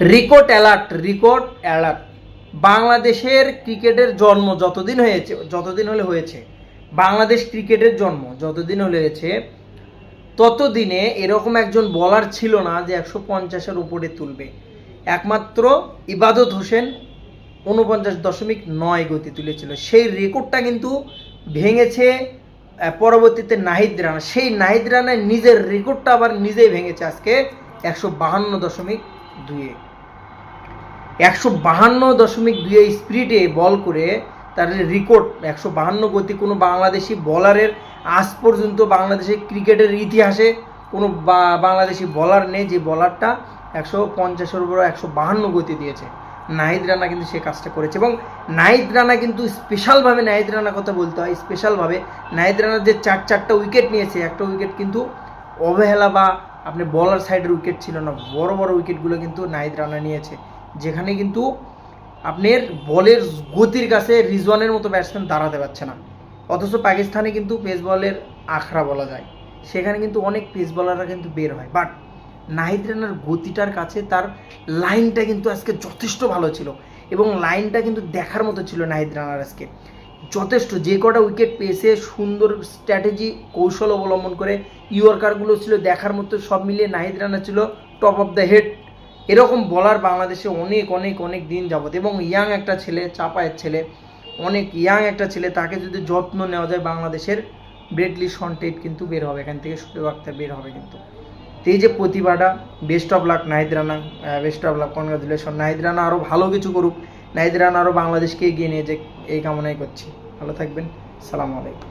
Recode alert recode alert. বাংলাদেশের ক্রিকেটের জন্ম যতদিন হয়েছে, যতদিন হলে হয়েছে, বাংলাদেশ ক্রিকেটের জন্ম যতদিন হলে হয়েছে, ততদিনে এরকম একজন বলার ছিল না যে একশো পঞ্চাশের উপরে তুলবে। একমাত্র ইবাদত হোসেন উনপঞ্চাশ দশমিক নয় গতি তুলেছিল। সেই রেকর্ডটা কিন্তু ভেঙেছে পরবর্তীতে নাহিদ রানা। সেই নাহিদ রানা নিজের রেকর্ডটা আবার নিজেই ভেঙেছে আজকে একশো বাহান্ন দশমিক দুয়ে একশো বাহান্ন দশমিক দুয়ে স্পিরিটে বল করে তার রেকর্ড, একশো বাহান্ন গতি কোনো বাংলাদেশি বলারের আজ পর্যন্ত বাংলাদেশের ক্রিকেটের ইতিহাসে কোনো বাংলাদেশি বলার নেই যে বলারটা একশো পঞ্চাশের উপর একশো বাহান্ন গতি দিয়েছে। নাহিদ রানা কিন্তু সে কাজটা করেছে এবং নাহিদ রানা কিন্তু স্পেশালভাবে, নাহিদ রানার কথা বলতে হয়, স্পেশালভাবে নাহিদ রানা যে চার চারটা উইকেট নিয়েছে, একটা উইকেট কিন্তু অবহেলা বা আপনি বলার সাইডের উইকেট ছিল না, বড় বড় উইকেটগুলো কিন্তু নাহিদ রানা নিয়েছে। যেখানে কিন্তু আপনার বলের গতির কাছে রিজওয়ানের মতো ব্যাটসম্যান দাঁড়াতে পারছে না। অথচ পাকিস্তানে কিন্তু পেস বলের আখড়া বলা যায়। সেখানে কিন্তু অনেক পেস বলাররা কিন্তু বের হয়। বাট নাহিদ রানার গতিটার কাছে তার লাইনটা কিন্তু আজকে যথেষ্ট ভালো ছিল। এবং লাইনটা কিন্তু দেখার মতো ছিল নাহিদ রানার আজকে। যথেষ্ট যে কটা উইকেট পেয়েছে, সুন্দর স্ট্র্যাটেজি কৌশল অবলম্বন করে ইয়র্কারগুলো ছিল দেখার মতো, সব মিলিয়ে নাহিদ রানা ছিল টপ অফ দ্য হেড এরকম বলার বাংলাদেশে অনেক অনেক অনেক দিন যাবত। এবং ইয়াং একটা ছেলে, চাপায়ের ছেলে, অনেক ইয়াং একটা ছেলে, তাকে যদি যত্ন নেওয়া যায়, বাংলাদেশের ব্রেডলি সন্টেট কিন্তু বের হবে। এখান থেকে আক্তার বের হবে কিন্তু। এই যে প্রতিভাটা best of luck Nahid Rana best of luck congratulation Nahid Rana আরও ভালো কিছু করুক। নাহিদ রানা আরও বাংলাদেশকে এগিয়ে নিয়ে যে এই কামনাই করছি। ভালো থাকবেন। সালামু আলাইকুম।